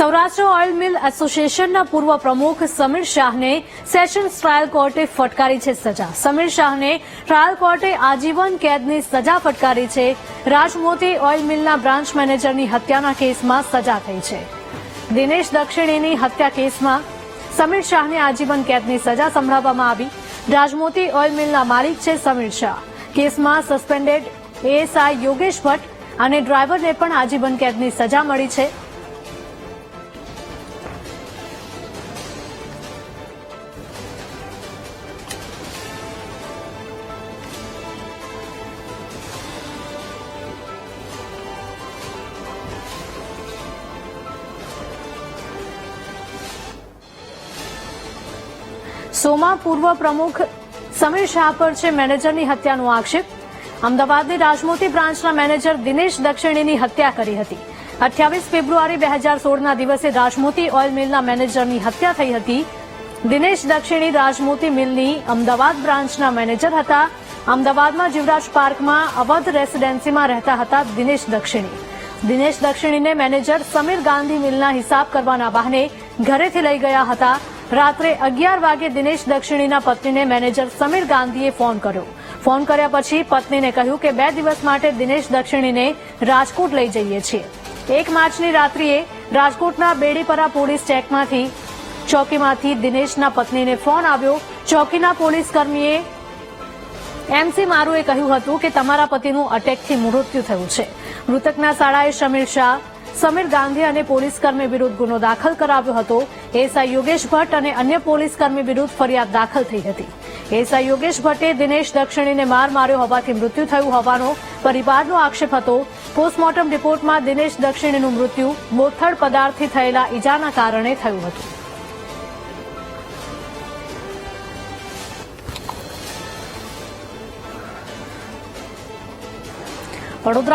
Saurashtra oil mill એસોસિએશનના પૂર્વ પ્રમુખ સમીર શાહને સેશન્સ ટ્રાયલ કોર્ટે ફટકારી છે સજા. સમીર શાહને ટ્રાયલ કોર્ટે આજીવન કેદની સજા ફટકારી છે. રાજમોતી ઓઇલ મિલના બ્રાન્ચ મેનેજરની હત્યાના કેસમાં સજા થઈ છે. દિનેશ દક્ષિણીની હત્યા કેસમાં સમીર શાહને આજીવન કેદની સજા સંભળાવવામાં આવી. રાજમોતી ઓઇલ મિલના માલિક છે સમીર શાહ. કેસમાં સસ્પેન્ડેડ એએસઆઈ યોગેશ ભટ્ટ અને ડ્રાઈવરને પણ આજીવન કેદની સજા મળી છે. સોમા પૂર્વ પ્રમુખ સમીર શાહ પર છે મેનેજરની હત્યાનો આક્ષેપ. અમદાવાદની રાજમોતી બ્રાન્ચના મેનેજર દિનેશ દક્ષિણીની હત્યા કરી હતી. અઠ્યાવીસ ફેબ્રુઆરી બે હજાર સોળના દિવસે રાજમોતી ઓઇલ મિલના મેનેજરની હત્યા થઈ હતી. દિનેશ દક્ષિણી રાજમોતી મિલની અમદાવાદ બ્રાન્ચના મેનેજર હતા. અમદાવાદમાં જીવરાજ પાર્કમાં અવધ રેસીડેન્સીમાં રહેતા હતા દિનેશ દક્ષિણી. દિનેશ દક્ષિણીને મેનેજર સમીર ગાંધી મિલના હિસાબ કરવાના બહાને ઘરેથી લઈ ગયા હતા. રાત્રે અગિયાર વાગે દિનેશ દક્ષિણીના પત્નીને મેનેજર સમીર ગાંધીએ ફોન કર્યો. ફોન કર્યા પછી પત્નીને કહ્યું કે બે દિવસ માટે દિનેશ દક્ષિણીને રાજકોટ લઈ જઈએ છીએ. એક માર્ચની રાત્રિએ રાજકોટના બેડીપરા પોલીસ ચેકમાંથી ચોકીમાંથી દિનેશના પત્નીને ફોન આવ્યો. ચોકીના પોલીસ કર્મીએ એમસી મારુએ કહ્યું હતું કે તમારા પતિનું અટેકથી મૃત્યુ થયું છે. મૃતકના શાળાએ શમીર શાહ સમીર ગાંધી અને પોલીસકર્મી વિરુદ્ધ ગુનો દાખલ કરાવ્યો હતો. એસઆઈ યોગેશ ભટ્ટ અને અન્ય પોલીસકર્મી વિરુદ્ધ ફરિયાદ દાખલ થઈ હતી. એસઆઈ યોગેશ ભટ્ટે દિનેશ દક્ષિણીને માર માર્યો હોવાથી મૃત્યુ થયું હોવાનો પરિવારનો આક્ષેપ હતો. પોસ્ટમોર્ટમ રિપોર્ટમાં દિનેશ દક્ષિણીનું મૃત્યુ બોથડ પદાર્થથી થયેલા ઈજાના કારણે થયું હતું. વડોદરા